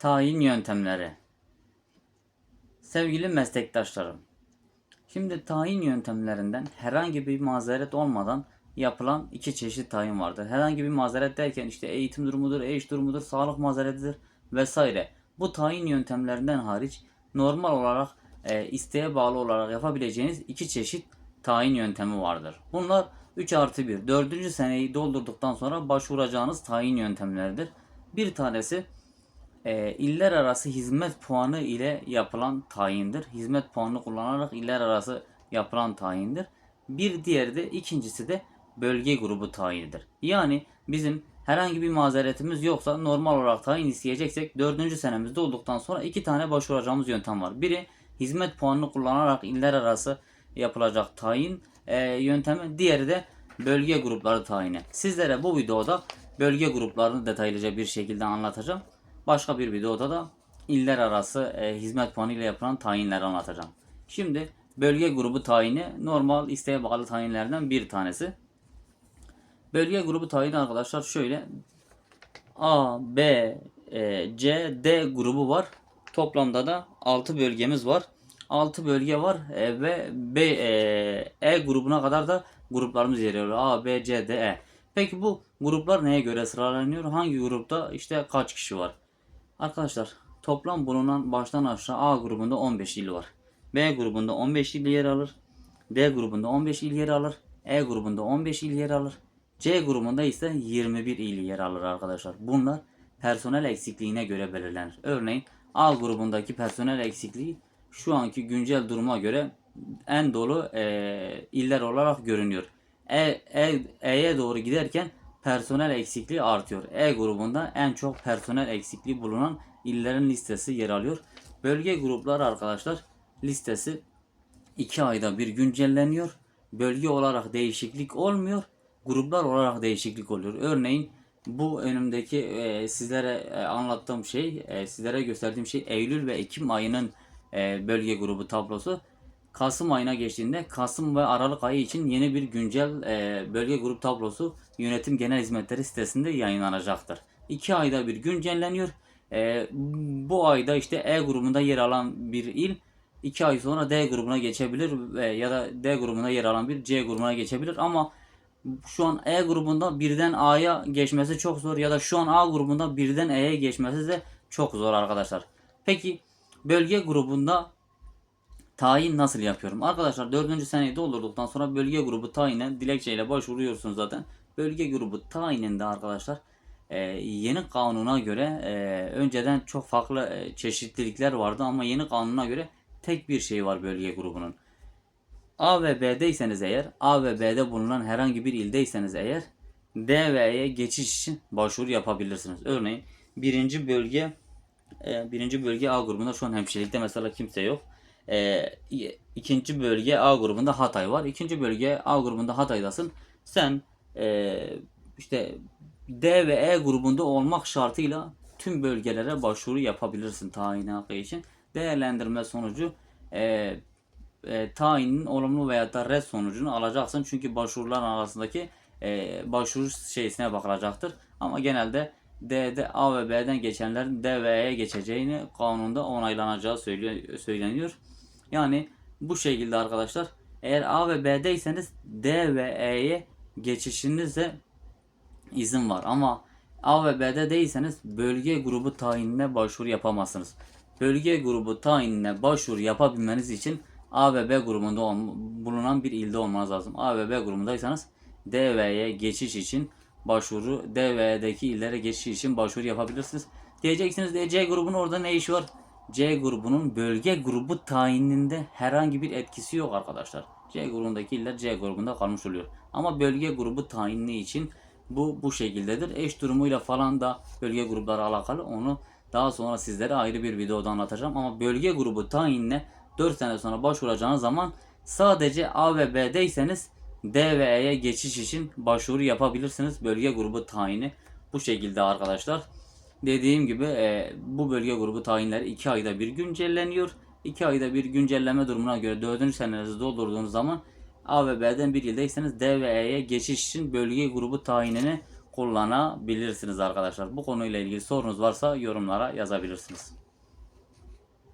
Tayin yöntemleri. Sevgili meslektaşlarım, şimdi tayin yöntemlerinden herhangi bir mazeret olmadan yapılan iki çeşit tayin vardır. Herhangi bir mazeret derken işte eğitim durumudur, eş durumudur, sağlık mazeretidir vesaire. Bu tayin yöntemlerinden hariç normal olarak e, isteğe bağlı olarak yapabileceğiniz iki çeşit tayin yöntemi vardır. Bunlar 3 artı 1, 4. seneyi doldurduktan sonra başvuracağınız tayin yöntemleridir. Bir tanesi e, iller arası hizmet puanı ile yapılan tayindir. Hizmet puanını kullanarak iller arası yapılan tayindir. Bir diğeri de ikincisi de bölge grubu tayinidir. Yani bizim herhangi bir mazeretimiz yoksa normal olarak tayin isteyeceksek 4. senemizde olduktan sonra iki tane başvuracağımız yöntem var. Biri hizmet puanını kullanarak iller arası yapılacak tayin e, yöntemi. Diğeri de bölge grupları tayini. Sizlere bu videoda bölge gruplarını detaylıca bir şekilde anlatacağım. Başka bir videoda da iller arası e, hizmet puanı ile yapılan tayinleri anlatacağım. Şimdi bölge grubu tayini normal isteğe bağlı tayinlerden bir tanesi. Bölge grubu tayini arkadaşlar şöyle A, B, e, C, D grubu var. Toplamda da 6 bölgemiz var. 6 bölge var e, ve B, e, E grubuna kadar da gruplarımız yer alıyor. A, B, C, D, E. Peki bu gruplar neye göre sıralanıyor? Hangi grupta işte kaç kişi var? Arkadaşlar toplam bulunan baştan aşağı A grubunda 15 il var. B grubunda 15 il yer alır. D grubunda 15 il yer alır. E grubunda 15 il yer alır. C grubunda ise 21 il yer alır arkadaşlar. Bunlar personel eksikliğine göre belirlenir. Örneğin A grubundaki personel eksikliği şu anki güncel duruma göre en dolu e, iller olarak görünüyor. E, E, E'ye doğru giderken personel eksikliği artıyor. E grubunda en çok personel eksikliği bulunan illerin listesi yer alıyor. Bölge grupları arkadaşlar listesi 2 ayda bir güncelleniyor. Bölge olarak değişiklik olmuyor. Gruplar olarak değişiklik oluyor. Örneğin bu önümdeki e, sizlere e, anlattığım şey, e, sizlere gösterdiğim şey Eylül ve Ekim ayının e, bölge grubu tablosu. Kasım ayına geçtiğinde Kasım ve Aralık ayı için yeni bir güncel e, bölge grup tablosu Yönetim Genel Hizmetleri sitesinde yayınlanacaktır. 2 ayda bir güncelleniyor. E, bu ayda işte E grubunda yer alan bir il 2 ay sonra D grubuna geçebilir ve ya da D grubuna yer alan bir C grubuna geçebilir ama şu an E grubunda birden A'ya geçmesi çok zor ya da şu an A grubunda birden E'ye geçmesi de çok zor arkadaşlar. Peki bölge grubunda tayin nasıl yapıyorum? Arkadaşlar 4. seneyi doldurduktan sonra bölge grubu tayine dilekçeyle başvuruyorsunuz zaten. Bölge grubu tayininde arkadaşlar e, yeni kanuna göre e, önceden çok farklı e, çeşitlilikler vardı ama yeni kanuna göre tek bir şey var bölge grubunun. A ve B'deyseniz eğer, A ve B'de bulunan herhangi bir ildeyseniz eğer D ve E'ye geçiş için başvuru yapabilirsiniz. Örneğin birinci bölge e, birinci bölge A grubunda şu an hemşirelikte mesela kimse yok. E, ikinci bölge A grubunda Hatay var. İkinci bölge A grubunda Hatay'dasın. Sen e, işte D ve E grubunda olmak şartıyla tüm bölgelere başvuru yapabilirsin tayin hakkı için. Değerlendirme sonucu e, e, tayinin olumlu veya da red sonucunu alacaksın. Çünkü başvurular arasındaki e, başvuru şeysine bakılacaktır. Ama genelde D'de A ve B'den geçenlerin D ve E'ye geçeceğini kanunda onaylanacağı söyleniyor. Yani bu şekilde arkadaşlar eğer A ve B'deyseniz D ve E'ye geçişinizde izin var. Ama A ve B'de değilseniz bölge grubu tayinine başvuru yapamazsınız. Bölge grubu tayinine başvuru yapabilmeniz için A ve B grubunda bulunan bir ilde olmanız lazım. A ve B grubundaysanız D ve E'ye geçiş için başvuru, D ve E'deki illere geçiş için başvuru yapabilirsiniz. Diyeceksiniz de C grubunun orada ne işi var? C grubunun bölge grubu tayininde herhangi bir etkisi yok arkadaşlar. C grubundaki iller C grubunda kalmış oluyor. Ama bölge grubu tayinli için bu bu şekildedir. Eş durumuyla falan da bölge grupları alakalı onu daha sonra sizlere ayrı bir videoda anlatacağım. Ama bölge grubu tayinine 4 sene sonra başvuracağınız zaman sadece A ve B'deyseniz D ve E'ye geçiş için başvuru yapabilirsiniz. Bölge grubu tayini bu şekilde arkadaşlar. Dediğim gibi e, bu bölge grubu tayinleri 2 ayda bir güncelleniyor. 2 ayda bir güncelleme durumuna göre 4. senenizi doldurduğunuz zaman A ve B'den bir ildeyseniz D ve E'ye geçiş için bölge grubu tayinini kullanabilirsiniz arkadaşlar. Bu konuyla ilgili sorunuz varsa yorumlara yazabilirsiniz.